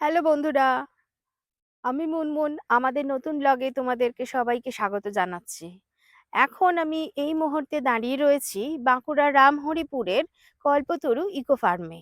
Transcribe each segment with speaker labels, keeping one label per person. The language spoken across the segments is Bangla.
Speaker 1: হ্যালো বন্ধুরা, আমি মুনমুন। আমাদের নতুন ব্লগে তোমাদেরকে সবাইকে স্বাগত জানাচ্ছি। এখন আমি এই মুহূর্তে দাঁড়িয়ে রয়েছি বাঁকুড়ার রামহরিপুরের কল্পতরু ইকো ফার্মে।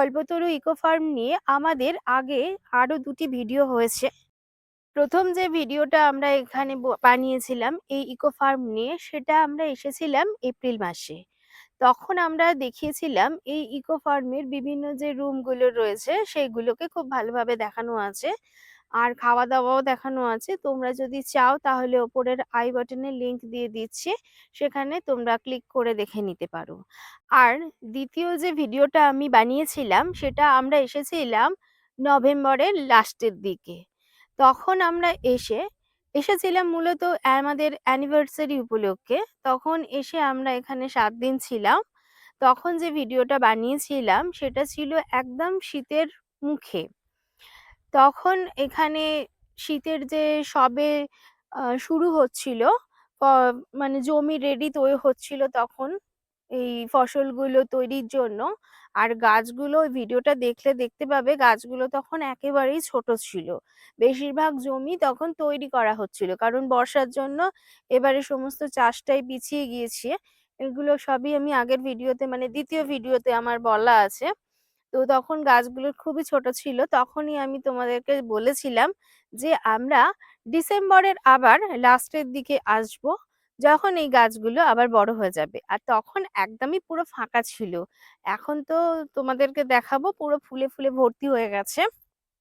Speaker 1: কল্পতরু ইকো ফার্ম নিয়ে আমাদের আগে আরও দুটি ভিডিও হয়েছে। প্রথম যে ভিডিওটা আমরা এখানে বানিয়েছিলাম, এই ইকো ফার্ম নিয়ে, সেটা আমরা এসেছিলাম এপ্রিল মাসে। তখন আমরা দেখিয়েছিলাম এই ইকো ফার্মের বিভিন্ন যে রুমগুলো রয়েছে, সেইগুলোকে খুব ভালোভাবে দেখানো আছে। আর খাওয়া-দাওয়াও দেখানো আছে। তোমরা যদি চাও তাহলে ওপরের আই বাটনে লিংক দিয়ে দিচ্ছি। সেখানে তোমরা ক্লিক করে দেখে নিতে পারো। আর দ্বিতীয় যে ভিডিওটা আমি বানিয়েছিলাম, সেটা আমরা এসেছিলাম নভেম্বরের লাস্টের দিকে। তখন আমরা এসে, এসেছিলাম মূলত আমাদের অ্যানিভার্সারি উপলক্ষে। তখন এসে আমরা এখানে সাত দিন ছিলাম। তখন যে ভিডিওটা বানিয়েছিলাম, সেটা ছিল একদম শীতের মুখে। তখন এখানে শীতের যে সবে শুরু হচ্ছিল মানে জমি রেডি তৈরি হচ্ছিল তখন এই ফসলগুলো তৈরির জন্য। আর গাছগুলো ভিডিওটা দেখলে দেখতে পাবে, গাছগুলো তখন একেবারেই ছোট ছিল। বেশিরভাগ জমি তখন তৈরি করা হচ্ছিল। কারণ বর্ষার জন্য এবারে সমস্ত চাষটাই পিছিয়ে গিয়েছে এগুলো সবই আমি আগের ভিডিওতে মানে দ্বিতীয় ভিডিওতে আমার বলা আছে। তো তখন গাছগুলো খুবই ছোট ছিল। তখনই আমি তোমাদেরকে বলেছিলাম যে আমরা ডিসেম্বরের আবার লাস্টের দিকে আসব। যখন এই গাছগুলো আবার বড় হয়ে যাবে। আর তখন একদমই পুরো ফাঁকা ছিল। এখন তো তোমাদেরকে দেখাবো পুরো ফুলে, ফুলে ভর্তি হয়ে গেছে।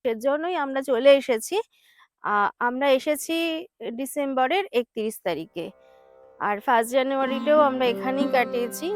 Speaker 1: সেজন্যই আমরা চলে এসেছি। আমরা এসেছি ডিসেম্বরের ৩১ তারিখে। আর ফার্স্ট জানুয়ারিটাও আমরা এখানেই কাটিয়েছি।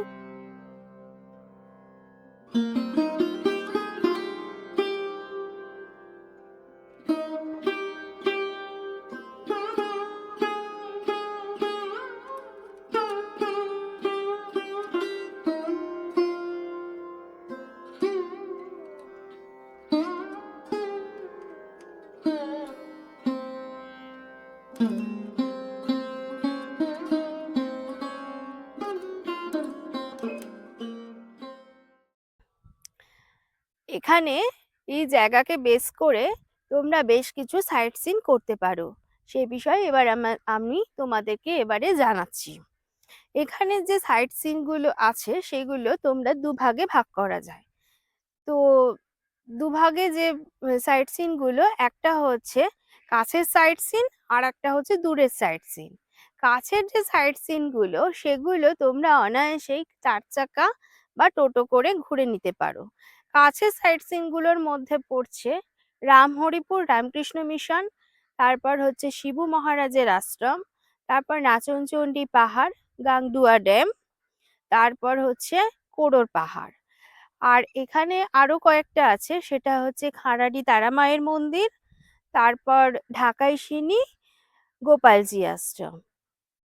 Speaker 1: এখানে এই জায়গাকে বেস করে তোমরা বেশ কিছু সাইট সিন করতে পারো। সে বিষয়ে এবার আমা তোমাদেরকে এবারে জানাচ্ছি। এখানে যে সাইট সিনগুলো আছে, সেগুলো তোমরা দুভাগে ভাগ করা যায়। তো দুভাগে যে সাইট সিনগুলো, একটা হচ্ছে কাছের সাইট সিন আর একটা হচ্ছে দূরের সাইট সিন। কাছের যে সাইট সিনগুলো, সেগুলো তোমরা অনায়াসেই চার চাকা বা টোটো করে ঘুরে নিতে পারো। কাছের সাইট সিনগুলোর মধ্যে পড়ছে রামহরিপুর রামকৃষ্ণ মিশন, তারপর হচ্ছে শিবু মহারাজের আশ্রম, তারপর নাচনচন্ডী পাহাড়, গাংদুয়া ড্যাম, তারপর হচ্ছে কোড়র পাহাড়। আর এখানে আরও কয়েকটা আছে সেটা হচ্ছে খাঁড়ারি তারা মায়ের মন্দির, তারপর ঢাকাই সিনি, গোপালজি আশ্রম।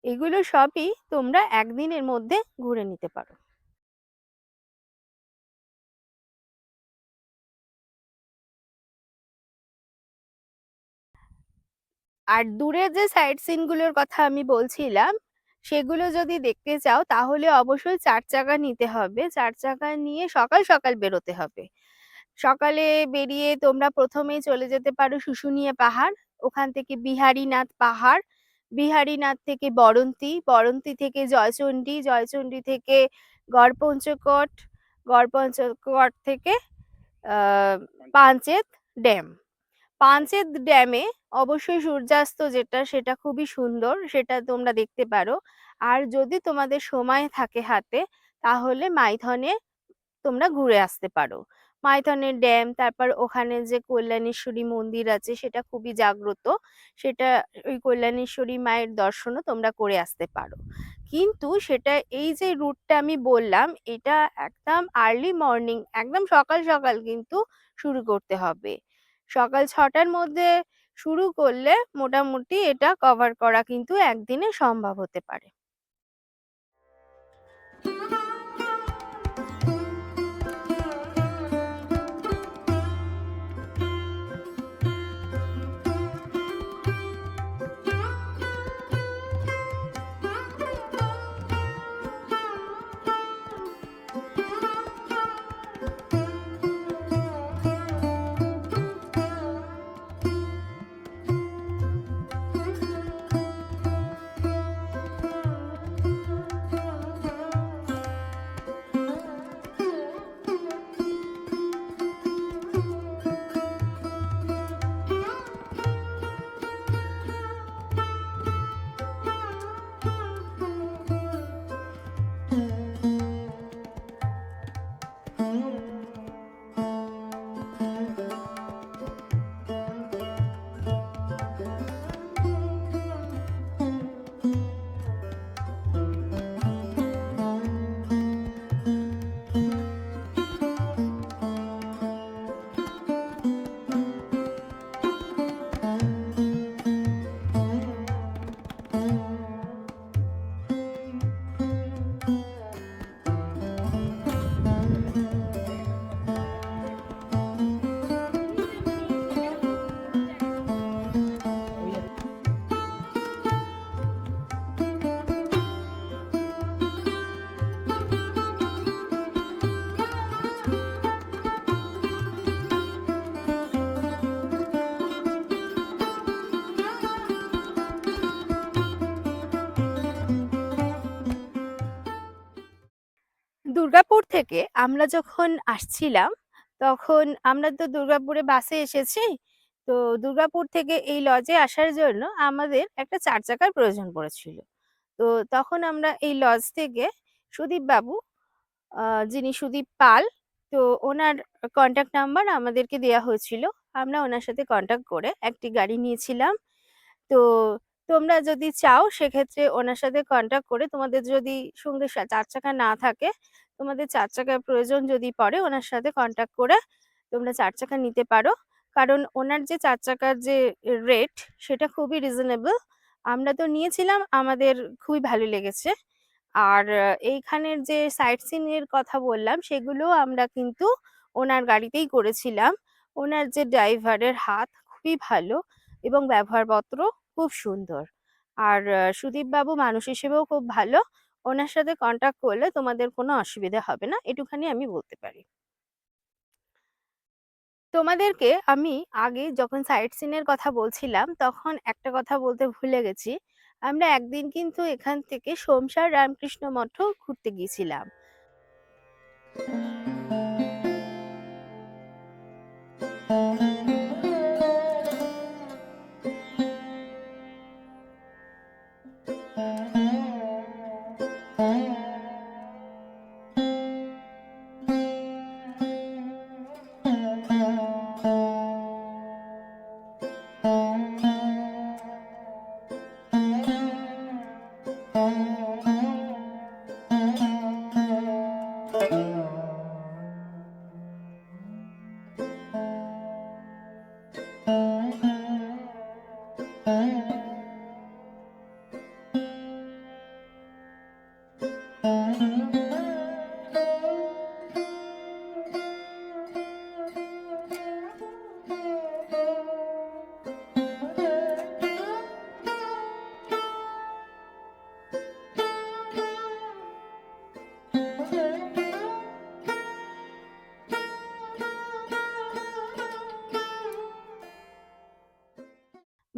Speaker 1: এগুলো সবই তোমরা একদিনের মধ্যে ঘুরে নিতে পারো। আর দূরের যে সাইট সিনগুলোর কথা আমি বলছিলাম সেগুলো যদি দেখতে চাও তাহলে অবশ্যই চার চাকা নিতে হবে। চার চাকা নিয়ে সকাল, সকাল বেরোতে হবে। সকালে বেরিয়ে তোমরা প্রথমেই চলে যেতে পারো শুশুনিয়া পাহাড়। ওখান থেকে বিহারীনাথ পাহাড়। বিহারীনাথ থেকে বরন্তী, বরন্তী থেকে জয়চন্ডী, জয়চন্ডী থেকে গড়পঞ্চকোট, গড়পঞ্চকোট থেকে পাঞ্চেত ড্যাম। পাঞ্চেত ড্যামে অবশ্যই সূর্যাস্ত যেটা সেটা খুবই সুন্দর। সেটা তোমরা দেখতে পারো। আর যদি তোমাদের সময় থাকে হাতে তাহলে মাইথনে তোমরা ঘুরে আসতে পারো। মাইথনের ড্যাম তারপর ওখানে যে কল্যাণেশ্বরী মন্দির আছে সেটা খুবই জাগ্রত। সেটা ওই কল্যাণেশ্বরী মায়ের দর্শনও তোমরা করে আসতে পারো। কিন্তু সেটা এই যে রুটটা আমি বললাম এটা একদম আর্লি মর্নিং একদম সকাল, সকাল কিন্তু শুরু করতে হবে। সকাল ছটার মধ্যে শুরু করলে মোটামুটি এটা কভার করা কিন্তু একদিনে সম্ভব হতে পারে। দুর্গাপুর থেকে আমরা যখন আসছিলাম, তখন আমরা তো দুর্গাপুরে বাসে এসেছি। তো দুর্গাপুর থেকে এই লজে আসার জন্য আমাদের একটা চার চাকার প্রয়োজন পড়েছিল। তো তখন আমরা এই লজ থেকে সুদীপ বাবু যিনি সুদীপ পাল, তো ওনার কন্ট্যাক্ট নাম্বার আমাদেরকে দেওয়া হয়েছিল। আমরা ওনার সাথে কন্ট্যাক্ট করে একটি গাড়ি নিয়েছিলাম। তো তোমরা যদি চাও, সেক্ষেত্রে ওনার সাথে কন্ট্যাক্ট করে তোমাদের যদি সঙ্গে চার চাকা না থাকে তোমাদের চার চাকার প্রয়োজন যদি পড়ে ওনার সাথে কন্ট্যাক্ট করে তোমরা চার চাকা নিতে পারো। কারণ ওনার যে চার চাকার যে রেট সেটা খুবই রিজনেবল আমরা তো নিয়েছিলাম আমাদের খুবই ভালো লেগেছে। আর এইখানের যে সাইট সিন এর কথা বললাম সেগুলো আমরা কিন্তু ওনার গাড়িতেই করেছিলাম। ওনার যে ড্রাইভারের হাত খুবই ভালো এবং ব্যবহারপত্র খুব সুন্দর। আর আহ, সুদীপ বাবু মানুষ হিসেবেও খুব ভালো। ওনার সাথে কন্ট্যাক্ট করলে তোমাদের কোনো অসুবিধা হবে না, এটুখানি আমি বলতে পারি। তোমাদেরকে আমি আগে যখন সাইট সিনের কথা বলছিলাম, তখন একটা কথা বলতে ভুলে গেছি। আমরা একদিন কিন্তু এখান থেকে সোমসার রামকৃষ্ণ মঠও ঘুরতে গিয়েছিলাম।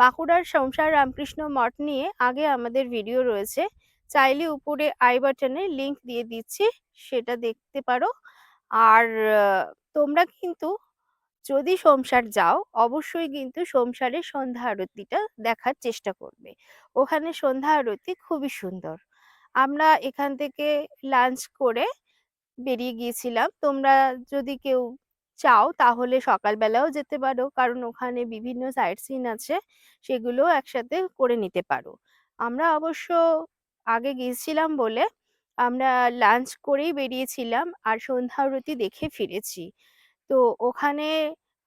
Speaker 1: বাঁকুড়ার সংসার রামকৃষ্ণ মঠ নিয়ে আগে আমাদের ভিডিও রয়েছে। চাইলে উপরে আই বাটনে লিংক দিয়ে দিচ্ছি, সেটা দেখতে পারো। আর তোমরা কিন্তু যদি সোমসার যাও, অবশ্যই কিন্তু সোমসারের সন্ধ্যা আরতিটা দেখার চেষ্টা করবে। ওখানে সন্ধ্যা আরতি খুবই সুন্দর। আমরা এখান থেকে লাঞ্চ করে বেরিয়ে গিয়েছিলাম। তোমরা যদি কেউ চাও তাহলে সকালবেলাও যেতে পারো। কারণ ওখানে বিভিন্ন সাইট সিন আছে, সেগুলো একসাথে করে নিতে পারো। আমরা অবশ্য আগে গিয়েছিলাম বলে আমরা লাঞ্চ করেই বেরিয়েছিলাম আর সন্ধ্যা আরতি দেখে ফিরেছি। তো ওখানে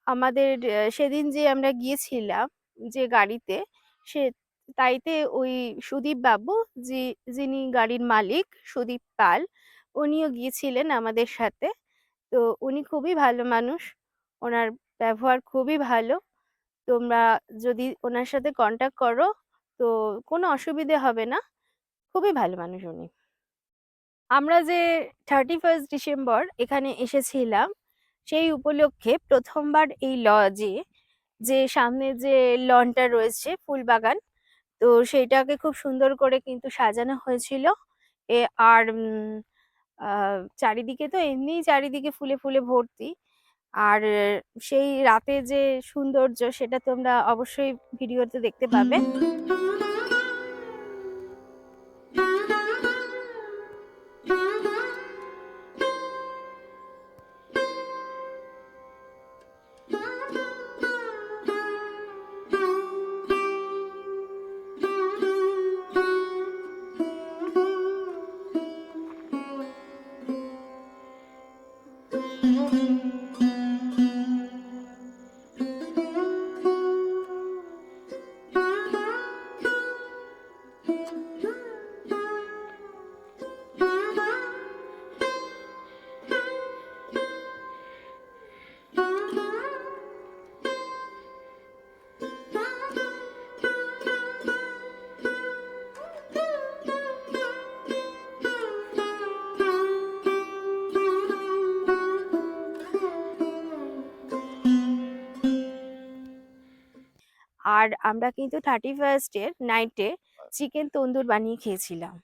Speaker 1: আমাদের, সেদিন যে আমরা গিয়েছিলাম যে গাড়িতে, সে, তাইতে ওই সুদীপ বাবু যিনি গাড়ির মালিক সুদীপ পাল, উনিও গিয়েছিলেন আমাদের সাথে। তো উনি খুবই ভালো মানুষ। ওনার ব্যবহার খুবই ভালো। তোমরা যদি ওনার সাথে কন্ট্যাক্ট করো, তো কোনো অসুবিধে হবে না। খুবই ভালো মানুষ উনি। আমরা যে থার্টি ফার্স্ট ডিসেম্বর এখানে এসেছিলাম, সেই উপলক্ষে প্রথমবার এই লজে যে সামনে যে লনটা রয়েছে ফুলবাগান তো সেইটাকে খুব সুন্দর করে কিন্তু সাজানো হয়েছিল। এ আর চারিদিকে তো এমনি চারিদিকে ফুলে ফুলে ভর্তি। আর সেই রাতে যে সৌন্দর্য সেটা তোমরা অবশ্যই ভিডিওতে দেখতে পাবে। আর আমরা কিন্তু থার্টি ফার্স্টের নাইটে চিকেন তন্দুর বানিয়ে খেয়েছিলাম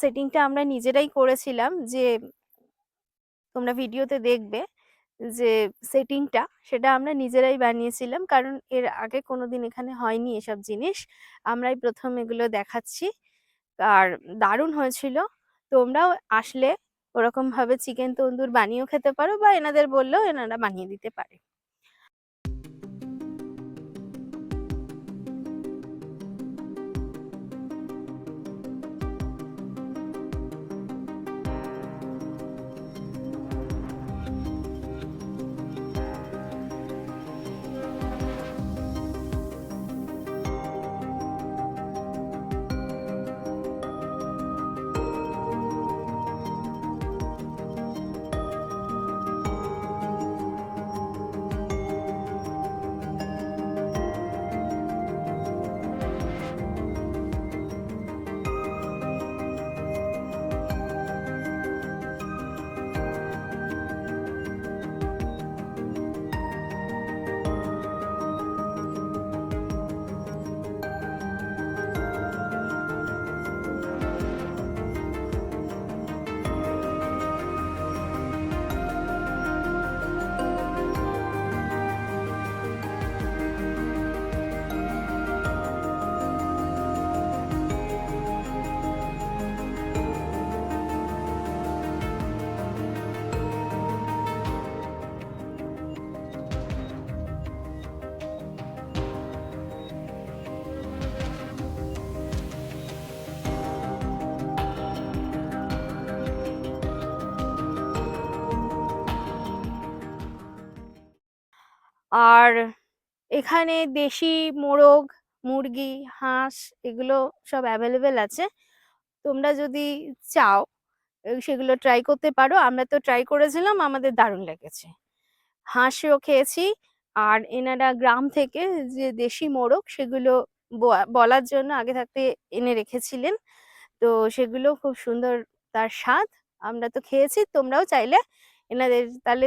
Speaker 1: সেটিংটা আমরা নিজেরাই করেছিলাম যে তোমরা ভিডিওতে দেখবে যে সেটিংটা সেটা আমরা নিজেরাই বানিয়েছিলাম। কারণ এর আগে কোনোদিন এখানে হয়নি এসব জিনিস। আমরাই প্রথম এগুলো দেখাচ্ছি। আর দারুণ হয়েছিল। তোমরাও আসলে ওরকমভাবে চিকেন তন্দুর বানিয়েও খেতে পারো বা এনাদের বললেও এনারা বানিয়ে দিতে পারে। আর এখানে দেশি মোরগ, মুরগি, হাঁস এগুলো সব অ্যাভেলেবেল আছে। তোমরা যদি চাও সেগুলো ট্রাই করতে পারো। আমরা তো ট্রাই করেছিলাম আমাদের দারুণ লেগেছে। হাঁসও খেয়েছি আর এনারা গ্রাম থেকে যে দেশি মোরগ সেগুলো বলার জন্য আগে থাকতে এনে রেখেছিলেন। তো সেগুলো খুব সুন্দর তার স্বাদ। আমরা তো খেয়েছি তোমরাও চাইলে এনাদের তাহলে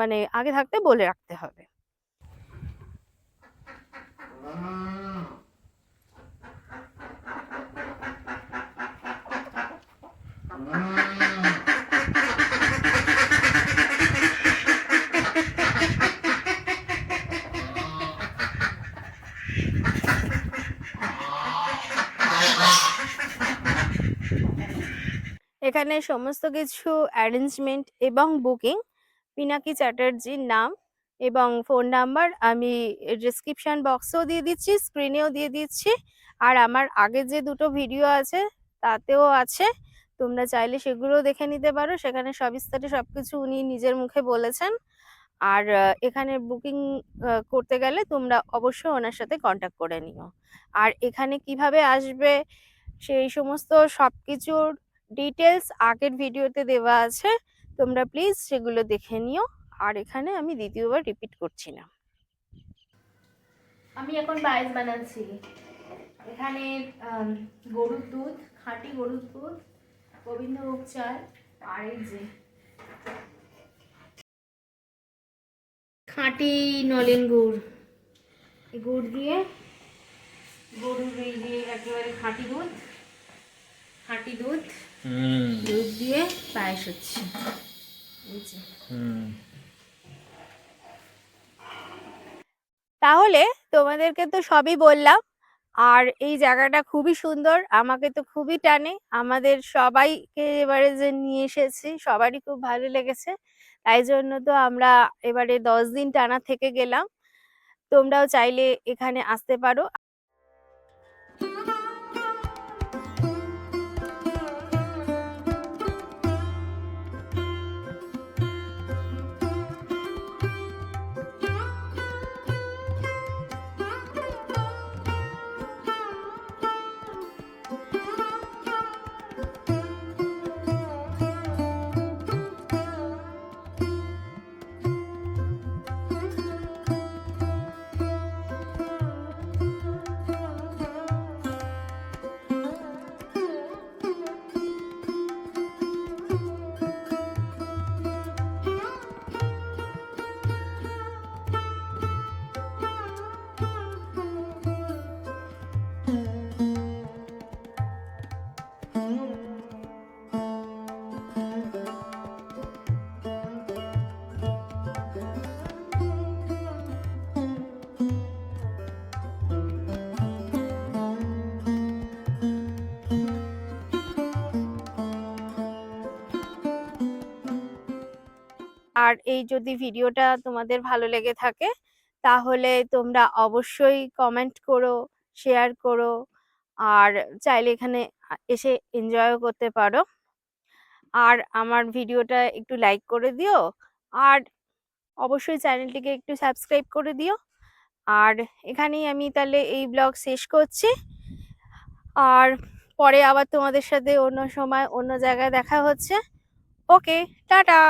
Speaker 1: মানে আগে থাকতে বলে রাখতে হবে। এখানে সমস্ত কিছু অ্যারেঞ্জমেন্ট এবং বুকিং পিনাকি চ্যাটার্জির নাম এবং ফোন নাম্বার আমি ডেসক্রিপশন বক্সেও দিয়ে দিচ্ছি, স্ক্রিনেও দিয়ে দিচ্ছি। আর আমার আগের যে দুটো ভিডিও আছে তাতেও আছে। তোমরা চাইলে সেগুলোও দেখে নিতে পারো। সেখানে সবিস্তারে সব কিছু উনি নিজের মুখে বলেছেন। আর এখানে বুকিং করতে গেলে তোমরা অবশ্যই ওনার সাথে কনট্যাক্ট করে নিও। আর এখানে কীভাবে আসবে সেই সমস্ত সব কিছুর ডিটেলস আগের ভিডিওতে দেওয়া আছে। তোমরা প্লিজ সেগুলো দেখে নিও। আর এখানে আমি দ্বিতীয়বার রিপিট করছি না। আমি এখন পায়েস বানাচ্ছি। এখানে গরুর দুধ, খাঁটি গরুর দুধ, গোবিন্দভোগ চাল আর এই যে খাঁটি নলেন গুড়। এই গুড় দিয়ে গরুর এই যে একেবারে খাঁটি দুধ, খাঁটি দুধ,
Speaker 2: হুম
Speaker 1: দুধ দিয়ে পায়েস হচ্ছে। এই যে।
Speaker 2: হুম
Speaker 1: তাহলে তোমাদেরকে তো সবই বললাম। আর এই জায়গাটা খুবই সুন্দর। আমাকে তো খুবই টানে। আমাদের সবাইকে এবারে যে নিয়ে এসেছি, সবারই খুব ভালো লেগেছে। তাই জন্য তো আমরা এবারে ১০ দিন টানা থেকে গেলাম। তোমরাও চাইলে এখানে আসতে পারো। আর এই যদি ভিডিওটা তোমাদের ভালো লেগে থাকে, তাহলে তোমরা অবশ্যই কমেন্ট করো শেয়ার করো, আর চাইলে এখানে এসে এনজয়ও করতে পারো। আর আমার ভিডিওটা একটু লাইক করে দিও। আর অবশ্যই চ্যানেলটিকে একটু সাবস্ক্রাইব করে দিও। আর এখানেই আমি তাহলে এই ব্লগ শেষ করছি। আর পরে আবার তোমাদের সাথে অন্য সময় অন্য জায়গায় দেখা হচ্ছে। Okay tata!